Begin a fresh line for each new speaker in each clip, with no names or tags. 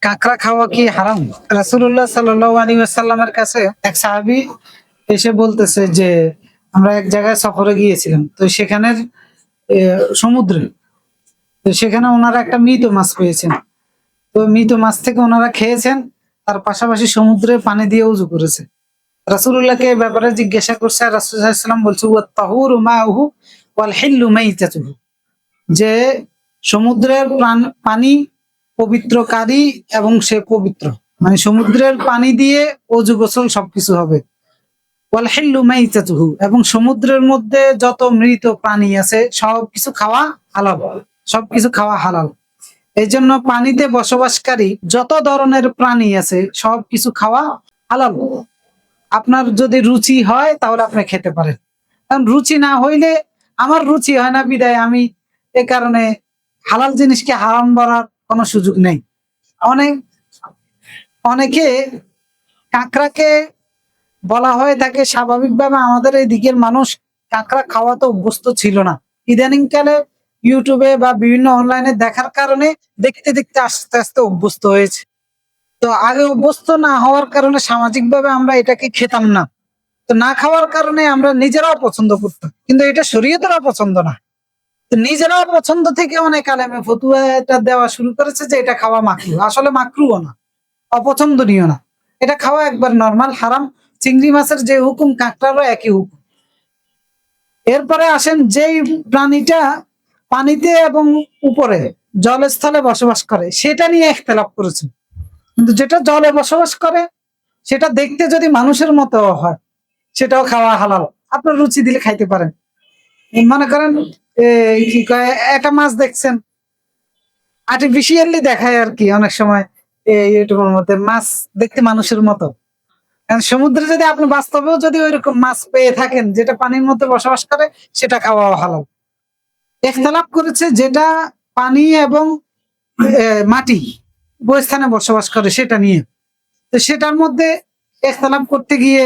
কাঁকড়া খাওয়া কি হারাম? রাসুল্লাহ সাল্লাহ আলী আসাল্লামের কাছে এক সাহাবি এসে বলতেছে যে, আমরা এক জায়গায় সফরে গিয়েছিলাম, তো সেখানের সমুদ্রে, তো সেখানে ওনারা একটা মৃত মাছ পেয়েছেন। তো মৃত মাছ থেকে ওনারা খেয়েছেন, তার পাশাপাশি সমুদ্রে পানি দিয়ে উজু করেছে। রাসুল্লাহকে ব্যাপারে জিজ্ঞাসা করছে, আর রাসুল্লাহাম বলছে, "ওয়া তাহুরু মাউহু ওয়াল হিল্লু মাইতাতুহু। যে সমুদ্রের প্রাণ, পানি পবিত্রকারী এবং সে পবিত্র। মানে সমুদ্রের পানি দিয়ে অজু গোসল সবকিছু হবে। এবং সমুদ্রের মধ্যে যত মৃত প্রাণী আছে, সবকিছু খাওয়া হালাল। সবকিছু খাওয়া হালাল। এই জন্য পানিতে বসবাসকারী যত ধরনের প্রাণী আছে, সবকিছু খাওয়া হালাল। আপনার যদি রুচি হয়, তাহলে আপনি খেতে পারেন। কারণ রুচি না হইলে আমার রুচি হয় না বিদায়। আমি এ কারণে হালাল জিনিসকে হারাম বলার কোনো সুযোগ নেই। অনেক, অনেকে কাঁকড়াকে বলা হয়ে থাকে স্বাভাবিকভাবে আমাদের এই দিকের মানুষ কাঁকড়া খাওয়া তো অভ্যস্ত ছিল না। ইদানিংকালে ইউটিউবে বা বিভিন্ন অনলাইনে দেখার কারণে দেখতে দেখতে আস্তে আস্তে অভ্যস্ত হয়েছে। তো আগে অভ্যস্ত না হওয়ার কারণে সামাজিকভাবে আমরা এটাকে খেতাম না। তো না খাওয়ার কারণে আমরা নিজেরাও পছন্দ করতাম, কিন্তু এটা শরীয়তেরা পছন্দ না। নিজেরাও পছন্দ থেকে অনেক আলেমে ফতুয়া এটা দেওয়া শুরু করেছে যে এটা খাওয়া মাকরু। আসলে মাকরুও না, অপছন্দনীয় না। এটা খাওয়া একবার নর্মাল হারাম। চিংড়ি মাছের যে হুকুম, কাঁকড়ারও একই হুকুম। এরপরে আসেন যেই প্রাণীটা পানিতে এবং উপরে জলস্থলে বসবাস করে, সেটা নিয়ে একতলাপ করেছে। কিন্তু যেটা জলে বসবাস করে, সেটা দেখতে যদি মানুষের মতো হয়, সেটাও খাওয়া হালাল। আপনার রুচি দিলে খাইতে পারেন। মনে করেন কি একটা মাছ দেখছেন? আর্টিফিশিয়ালি দেখায় আর কি অনেক সময় ইউটিউবের মধ্যে, মাছ দেখতে মানুষের মতো। কারণ সমুদ্রে যদি আপনি বাস্তবেও যদি ওইরকম মাছ পেয়ে থাকেন, যেটা পানির মধ্যে বসবাস করে, সেটা খাওয়া ভালো। একতলাপ করেছে যেটা পানি এবং মাটি, উভয় স্থানে বসবাস করে সেটা নিয়ে। তো সেটার মধ্যে একতলাপ করতে গিয়ে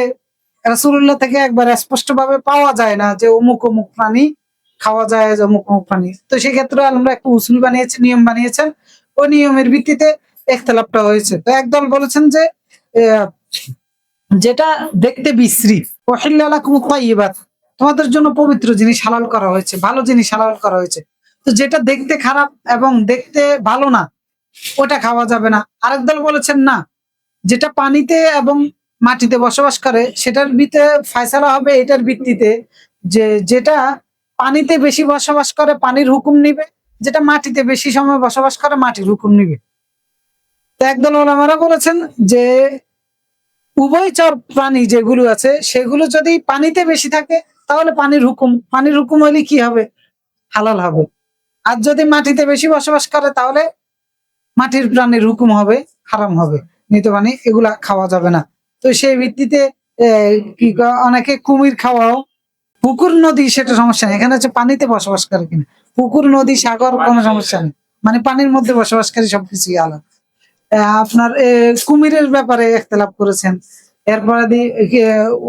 রাসূলুল্লাহ থেকে একবার স্পষ্ট ভাবে পাওয়া যায় না যে অমুক অমুক প্রাণী খাওয়া যায়, অমুক অমুক প্রাণী তো সেক্ষেত্রে আমরা একটা উসুল বানিয়েছি, নিয়ম বানিয়েছেন। ওই নিয়মের ভিত্তিতে একতলাপটা হয়েছে। তো একদল বলেছেন যে যেটা দেখতে বিশ্রী ওহিল্লাকুমুত্তাইবাত তোমাদের জন্য পবিত্র জিনিস হালাল করা হয়েছে, ভালো জিনিস হালাল করা হয়েছে। তো যেটা দেখতে খারাপ এবং দেখতে ভালো না, ওটা খাওয়া যাবে না। আরেক দল বলেছেন না, যেটা পানিতে এবং মাটিতে বসবাস করে, সেটার ভিতরে ফয়সালা হবে, এটার ভিত্তিতে যে, যেটা পানিতে বেশি বসবাস করে, পানির হুকুম নিবে, যেটা মাটিতে বেশি সময় বসবাস করে, মাটির হুকুম নিবে। তো একদল ওলামারা বলেছেন যে উভয়চর প্রাণী যেগুলো আছে, সেগুলো যদি পানিতে বেশি থাকে, তাহলে পানির হুকুম পানির হুকুম হলে কি হবে? হালাল হবে। আর যদি মাটিতে বেশি বসবাস করে, তাহলে মাটির প্রাণীর হুকুম হবে, হারাম হবে। নিতে পানি, এগুলা খাওয়া যাবে না। তো সেই ভিত্তিতে কি, অনেকে কুমির খাওয়াও পুকুর নদী সেটা সমস্যা নেই। এখানে হচ্ছে পানিতে বসবাস করে কিনা। পুকুর নদী সাগর কোনো সমস্যা নেই। মানে পানির মধ্যে বসবাসকারী সবকিছুই আলাদা। আপনার কুমিরের ব্যাপারে একতলাপ করেছেন। এরপরে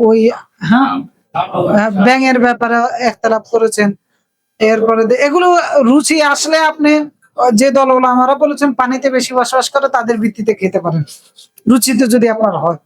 ওই হ্যাঁ? আহ, ব্যাঙের ব্যাপারে একতলাপ করেছেন। এরপরে এগুলো রুচি আসলে আপনি যে দলগুলো আমরা বলেছেন পানিতে বেশি বসবাস করে তাদের ভিত্তিতে খেতে পারেন। রুচিতে যদি আপনার হয়।